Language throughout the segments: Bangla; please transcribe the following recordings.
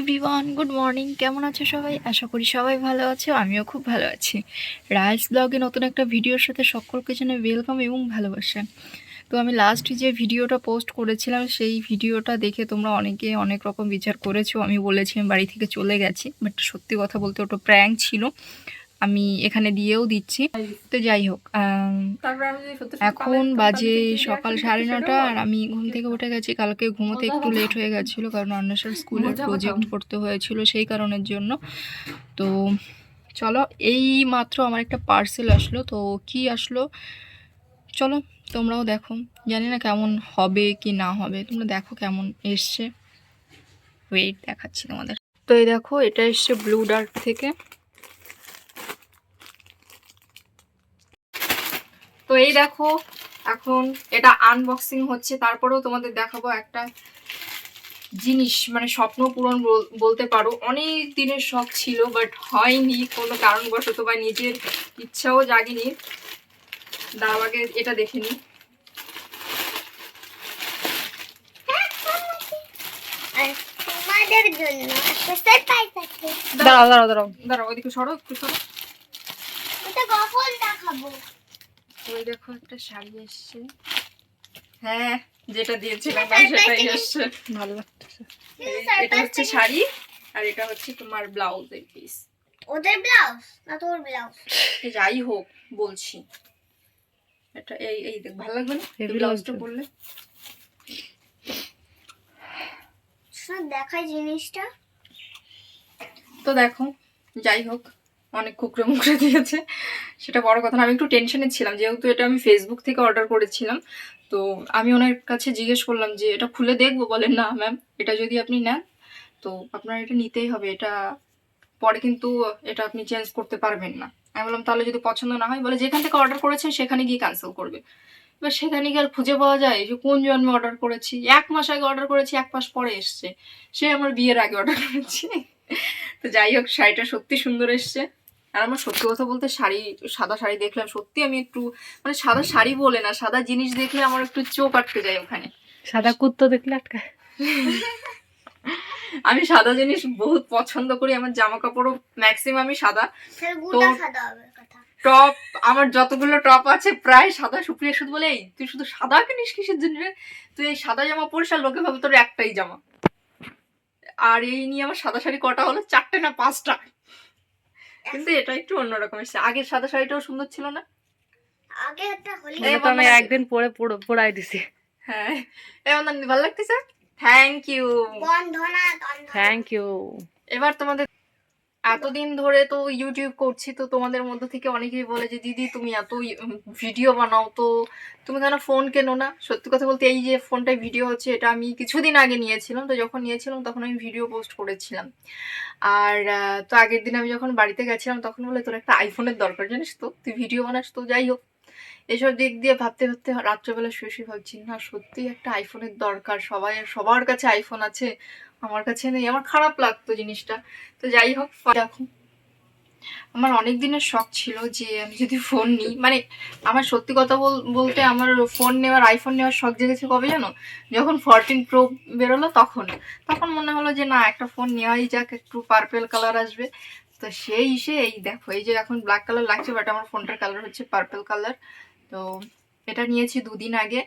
এভরিওয়ান গুড মর্নিং কেমন আছো সবাই? আশা করি সবাই ভালো আছো, আমিও খুব ভালো আছি। রায়স ব্লগে নতুন একটা ভিডিওর সাথে সকলকে জানাই ওয়েলকাম এবং ভালোবাসা। তো আমি লাস্ট যে ভিডিওটা পোস্ট করেছিলাম, সেই ভিডিওটা দেখে তোমরা অনেকে অনেক রকম বিচার করেছ। আমি বলেছি আমি বাড়ি থেকে চলে গেছি বাট সত্যি কথা বলতে ওটা প্র্যাঙ্ক ছিল। আমি এখানে দিয়েও দিচ্ছি। তো যাই হোক এখন বাজে সকাল সাড়ে নটা আর আমি ঘুম থেকে উঠে গেছি। কালকে ঘুমোতে একটু লেট হয়ে গেছিল কারণ অন্বেষার স্কুলে মজা প্রজেক্ট। করতে হয়েছিল সেই কারণের জন্য। তো চলো এই মাত্র আমার একটা পার্সেল আসলো। তো কি আসলো? চলো তোমরাও দেখো। জানি না কেমন হবে কি না হবে। তোমরা দেখো কেমন এসছে। ওয়েট দেখাচ্ছি তোমাদের। তো এই দেখো এটা এসছে ব্লু ডার্ক থেকে। তো এই দেখো এখন এটা আনবক্সিং হচ্ছে তারপরেও তোমাদের দেখাবো একটা জিনিস মানে স্বপ্ন পূরণ বল- বলতে পারো। অনেক দিনের শখ ছিল বাট হয়নি কোনো কারণবশত বা নিজের ইচ্ছাও জাগেনি। দাঁড়াও আগে এটা দেখে নি দাঁড়াও দাঁড়াও দাঁড়াও দাঁড়াও ওইদিকে সরো একটু সরো। কখন দেখাবো? ওই দেখো একটা শাড়ি এসছে। হ্যাঁ যেটা দিয়েছিলাম সেটাই এসছে। ভালো লাগতেছে। এটা হচ্ছে শাড়ি আর এটা হচ্ছে তোমার ব্লাউজের পিস ওদের ব্লাউজ না তোর ব্লাউজ? যাই হোক বলছি। এটা এই এই দেখ ভালো লাগবে না? এই ব্লাউজটা পরলে? দেখাই জিনিসটা। তো দেখো যাই হোক। অনেক কুকড়ে মুকড়ে দিয়েছে। সেটা বড় কথা না, আমি একটু টেনশনে ছিলাম। যেহেতু এটা আমি ফেসবুক থেকে অর্ডার করেছিলাম, তো আমি ওনার কাছে জিজ্ঞেস করলাম যে, এটা খুলে দেখব? বলেন, না ম্যাম এটা যদি আপনি নেন, তো আপনার এটা নিতেই হবে। এটা পরে কিন্তু এটা আপনি চেঞ্জ করতে পারবেন না। আমি বললাম, তাহলে যদি পছন্দ না হয়, বলে যেখান থেকে অর্ডার করেছেন, সেখানে গিয়ে ক্যান্সেল করবে। এবার সেখানে গিয়ে আর খুঁজে পাওয়া যায় যে কোন জন্মে অর্ডার করেছি? এক মাস আগে অর্ডার করেছি, এক মাস পরে এসছে। সে আমার বিয়ের আগে অর্ডার করেছি। তো যাই হোক, শাড়িটা সত্যি সুন্দর এসছে। আর আমার সত্যি কথা বলতে শাড়ি সাদা শাড়ি দেখলাম সত্যি আমি একটু মানে সাদা শাড়ি বলে না সাদা জিনিস দেখলে আমার একটু চোখ আটকে যায় ওখানে। সাদা কুত্তো দেখলে আটকায় আমি সাদা জিনিস বহুত পছন্দ করি আমার জামা কাপড়ও ম্যাক্সিমামই সাদা। তো- সাদা হবে কথা। টপ আমার যতগুলো টপ আছে প্রায় সাদা সুপ্রিয়া শুধু বলে "এই, তুই শুধু সাদা কিনিস কিসের জন্য? তুই এই সাদা জামা পরিস আর লোকে ভাবে তোর একটাই জামা। আর এই নিয়ে আমার সাদা শাড়ি কটা হলো? চারটে না পাঁচটা? কিন্তু এটা একটু অন্যরকম এসেছে। আগের সাদা শাড়িটাও সুন্দর ছিল না? আগে একটা হোলি এটা আমি একদিন পরে পুরো দিছি। হ্যাঁ। এমন ভালো লাগতেছে? Thank you Bandhana Bandhana. Thank you এবার তোমাদের এতদিন ধরে তো ইউটিউব করছি, তো তোমাদের মধ্যে থেকে অনেকেই বলে যে, দিদি, তুমি এত ভিডিও বানাও। তো তুমি কেন ফোন কেনো না? সত্যি কথা বলতে এই যে ফোনটায় ভিডিও হচ্ছে, এটা আমি কিছুদিন আগে নিয়েছিলাম। তো যখন নিয়েছিলাম, তখন আমি ভিডিও পোস্ট করেছিলাম। আর তো আগের দিন আমি যখন বাড়িতে গেছিলাম, তখন বলে, তোর একটা আইফোনের দরকার জানিস তো? তুই ভিডিও বানাস তো, যাই হোক। এসব দিক দিয়ে ভাবতে ভাবতে রাত্রেবেলা শুয়ে শুয়ে ভাবছি, না সত্যি একটা আইফোনের দরকার। সবাই, সবার কাছে আইফোন আছে। আমার কাছে নেই আমার খারাপ লাগতো জিনিসটা। তো যাই হোক দেখো। আমার অনেক দিনের শখ ছিল যে আমি যদি ফোন নিই। মানে আমার সত্যি কথা বল- বলতে আমার ফোন নেওয়ার আইফোন নেওয়ার শখ জেগেছে কবে জানো? যখন ফরটিন প্রো বেরোলো তখন। তখন মনে হলো যে না একটা ফোন নেওয়াই যাক একটু পার্পেল কালার আসবে। তো সেই সে এই দেখো এই যে এখন ব্ল্যাক কালার লাগছে বাট আমার ফোনটার কালার হচ্ছে পার্পেল কালার তো এটা নিয়েছি দুদিন আগে।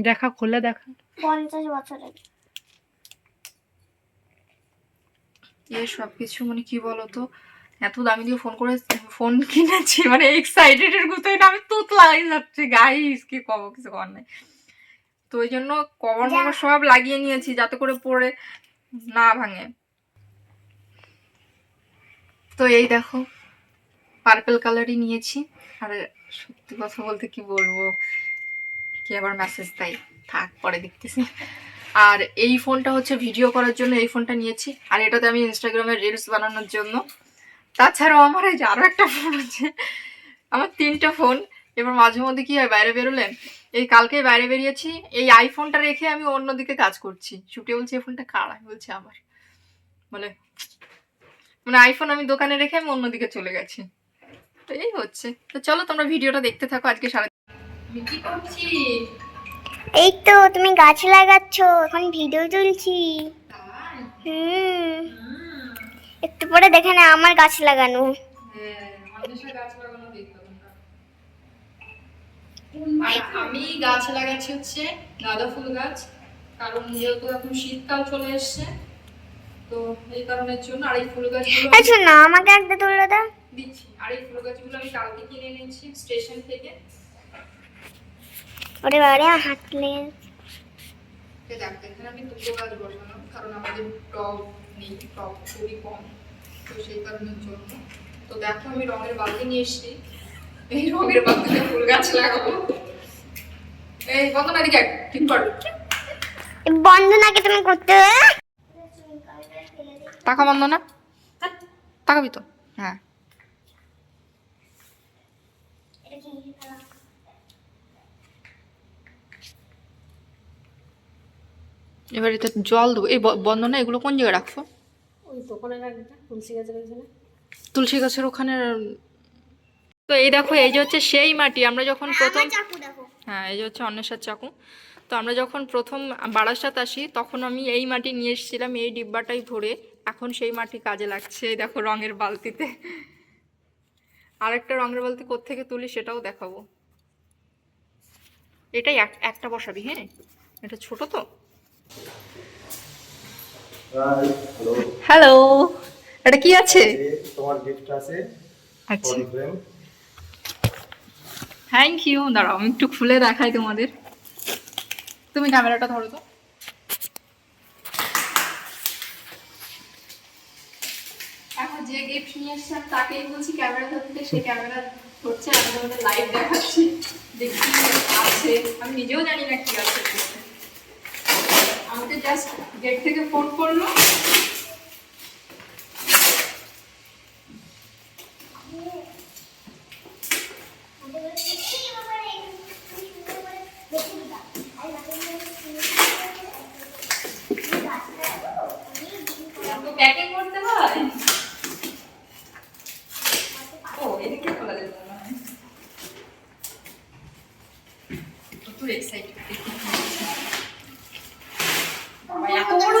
দেখা খোলা দেখা। পঞ্চাশ বছরের এ সব কিছু মানে কি বলতো? এত দামি দিয়ে ফোন করে ফোন কিনেছি মানে এক্সাইটেড এর গুতোই না আমি তুত লাগাই যাচ্ছে গাইস কি কব কিছু কর নাই। তো ওই জন্য কভার। মভার সব লাগিয়ে নিয়েছি যাতে করে পরে না ভাঙে। তো এই দেখো পার্পেল কালারই নিয়েছি। আর সত্যি কথা বলতে কি বলব? কি আবার মেসেজ তাই থাক পরে দেখতেছি। আর এই ফোনটা হচ্ছে ভিডিও করার জন্য এই ফোনটা নিয়েছি। আর এটাতে আমি ইনস্টাগ্রামে রিলস বানানোর জন্য। তাছাড়াও আমার এই যে আরও একটা ফোন আছে। আমার তিনটা ফোন এবার মাঝে মধ্যে কী হয়, বাইরে বেরোলে? এই কালকে বাইরে বেরিয়েছি। এই আইফোনটা রেখে আমি অন্যদিকে কাজ করছি। ছুটে বলছি এই ফোনটা কার? আমি বলছি, আমার। বলে মানে আইফোন আমি দোকানে রেখে আমি অন্যদিকে চলে গেছি। তো এই হচ্ছে। তো চলো তোমরা ভিডিওটা দেখতে থাকো আজকে সারা কি করছি? এই তো তুমি গাছ লাগাচ্ছ এখন ভিডিও তুলছি। হুম। একটু পরে দেখে না আমার গাছ লাগানো। আমি গাছ লাগাচ্ছি হচ্ছে গাঁদা ফুল গাছ কারণ যেহেতু এখন শীতকাল চলে এসছে তো এই কারণের জন্য আর এই ফুল গাছগুলো আচ্ছা না আমাকে একটা তুলে দাও। দিচ্ছি। আর এই ফুল গাছগুলো আমি কালকে কিনে এনেছি স্টেশন থেকে। ওরে বাবারে হাঁটলে এখানে আমি দুটো গাছ বসালাম কারণ আমাদের টব নেই টব খুবই কম তো সেই কারণের জন্য। তো দেখো আমি রঙের বালতি নিয়ে এসেছি। এই রঙের বালতিতে ফুল গাছ লাগাবো। এই কত না দিকে ঠিক কর। বন্ধ নাকি তুমি করতে টাকা বন্ধ না? তাকাবি তো হ্যাঁ। এবার এটা জল দেবো। এই ব- বন্ধ না এগুলো কোন জায়গায় রাখব? ওই দোকানে রাখবে তুলসী গাছের ওইখানে তুলসী গাছের ওখানে তো এই দেখো এই যে হচ্ছে সেই মাটি আমরা যখন প্রথম চাকু দেখো। হ্যাঁ এই যে হচ্ছে অন্বেষার চাকু। তো আমরা যখন প্রথম বারাসাত আসি তখন আমি এই মাটি নিয়ে এসেছিলাম এই ডিব্বাটাই ভরে। এখন সেই মাটি কাজে লাগছে এই দেখো রঙের বালতিতে। আরেকটা রঙের বালতি কোত্থেকে তুলি সেটাও দেখাবো। এটাই এক- একটা বসাবি হ্যাঁ? এটা ছোট তো? হ্যালো হ্যালো এটা কি আছে? তোমার গিফট আছে আচ্ছা। থ্যাংক ইউ দাঁড়াও আমি একটু খুলে দেখাই তোমাদের। তুমি ক্যামেরাটা ধরো তো। এখন যে গিফট নিয়ে এসছে আমি তাকেই বলছি ক্যামেরা ধরতে। সে ক্যামেরা ধরছে আমি তোমাদের লাইভ দেখাচ্ছি। দেখছি আছে। আমি নিজেও জানি না কি আছে। আমাকে জাস্ট গেট থেকে ফোন করল তো প্যাকিং করতে হয় ও এদিকে খোলা যেত না প্রচুর এক্সাইটেড এত বড়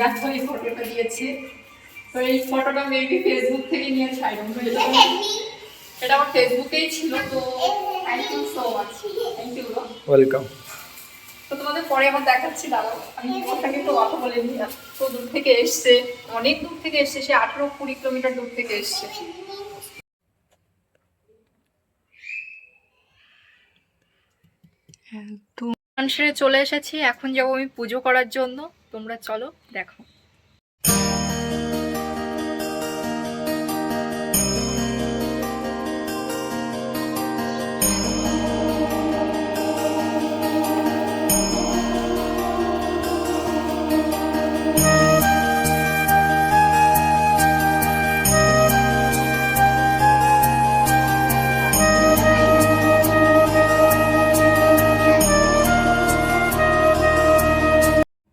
দেখো এই ফটোটা দিয়েছে। তো এই ফটোটা মেবি ফেসবুক থেকে নিয়েছে আই ডোন্ট এটা আমার ফেসবুকেই ছিল তো thank you so much thank you welcome তো তোমাদের পরে আবার দেখাচ্ছি দাঁড়াও। আমি ওখানে তো কথা বলে নি তো দূর থেকে এসছে অনেক দূর থেকে এসছে সে আঠেরো কুড়ি কিলোমিটার দূর থেকে এসছে। তো মানুষের চলে এসেছি। এখন যাব আমি পুজো করার জন্য। তোমরা চলো দেখো।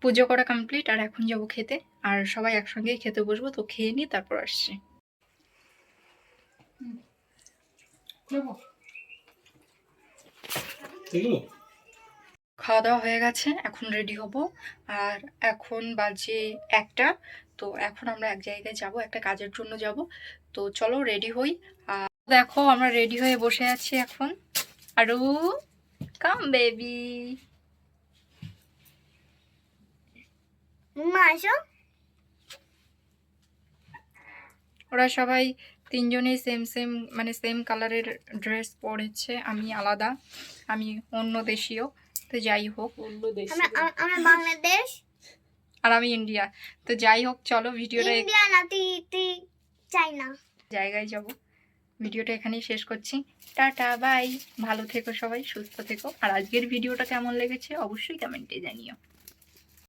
পুজো করা এখন যাব খেতে। আর সবাই একসঙ্গেই খেতে বসবো তো খেয়ে নিই তারপর আসছি। খাওয়া দাওয়া হয়ে গেছে এখন রেডি হব। আর এখন বাজে একটা তো এখন আমরা এক জায়গায় যাব একটা কাজের জন্য যাব। তো চলো রেডি হই। আর দেখো আমরা রেডি হয়ে বসে আছি এখন। আরু কাম বেবি মা ওরা সবাই তিনজনেই সেম সেম মানে সেম কালারের ড্রেস পরেছে আমি আলাদা আমি অন্য দেশীয় তো যাই হোক। অন্য দেশে আমরা আম- আমরা বাংলাদেশ। আর আমি ইন্ডিয়া তো যাই হোক চলো ভিডিওটা ইন্ডিয়া না তুই তুই চাইনা জায়গায় যাব। ভিডিওটা এখানেই শেষ করছি। টাটা বাই ভালো থেকো সবাই সুস্থ থেকো। আর আজকের ভিডিওটা কেমন লেগেছে অবশ্যই কমেন্টে জানিও।